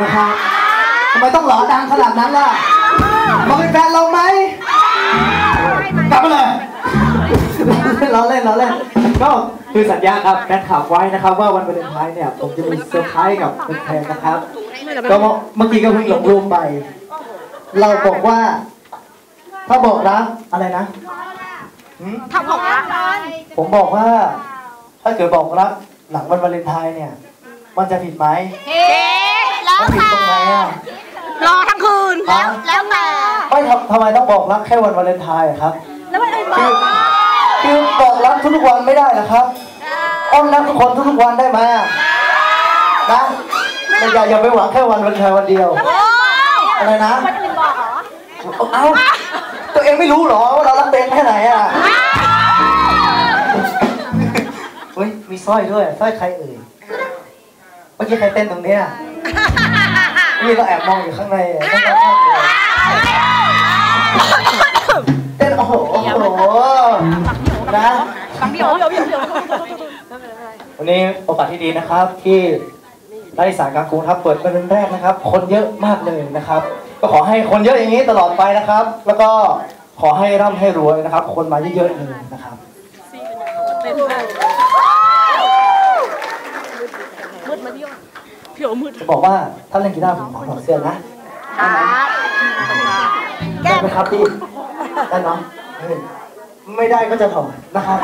นะครับทำไมต้องหลอดังขนาดนั้นล่ะ มาเป็นแฟนเราไหม กลับมาเลยเราเล่นเราเล่น ก็คือสัญญากับแฟนคลับไว้นะครับ ว่าวันวาเลนไทน์เนี่ย ผมจะมีเซอร์ไพรส์กับแฟนๆนะครับ ก็เมื่อกี้ก็เพิ่งลงรูปไป เราบอกว่า ถ้าบอกรักอะไรนะหืมทำของรักผมบอกว่า ถ้าเกิดบอกรักหลังวันวาเลนไทน์เนี่ย มันจะผิดไหมเฮ้ แล้วมันผิดตรงไหนอะรอทั้งคืนฮะแล้วแต่ไม่ทำทำไมต้องบอกรักแค่วันวาเลนไทน์อะครับแล้วมันอื่นบคืออกคือบอกรักทุกๆวันไม่ได้นะครับอ้อมรักทุกคนทุกๆวันได้ไหมอะนะแต่อย่าอย่าไปหวังแค่วันวาเลนไทน์วันเดียวโอ้อะไรนะมันอื่นบอกเหรอเอ้าตัวเองไม่รู้เหรอว่าเรารักเต็งแค่ไหนอะเฮ้ยมีสร้อยด้วยสร้อยใครเอ่ยเมื่อกี้ใครเต้นตรงเนี้ย นี่เราแอบมองอยู่ข้างในอะข้างในข้างในเต้นโอ้โหโอ้โหนะเดี๋ยวเดี๋ยวเดี๋ยวเดี๋ยววันนี้โอกาสที่ดีนะครับที่รัฐอีสานกลางกรุงครับเปิดเป็นแรกนะครับ คนเยอะมากเลยนะครับ ก็ขอให้คนเยอะอย่างนี้ตลอดไปนะครับ แล้วก็ขอให้ร่ำให้รวยนะครับ คนมาเยอะๆเลยนะครับ จะบอกว่าถ้าเล่นกีตาร์ผมขอถอดเสื้อนะได้ไหมครับพี่ได้เนาะเออไม่ได้ก็จะถอดนะครับ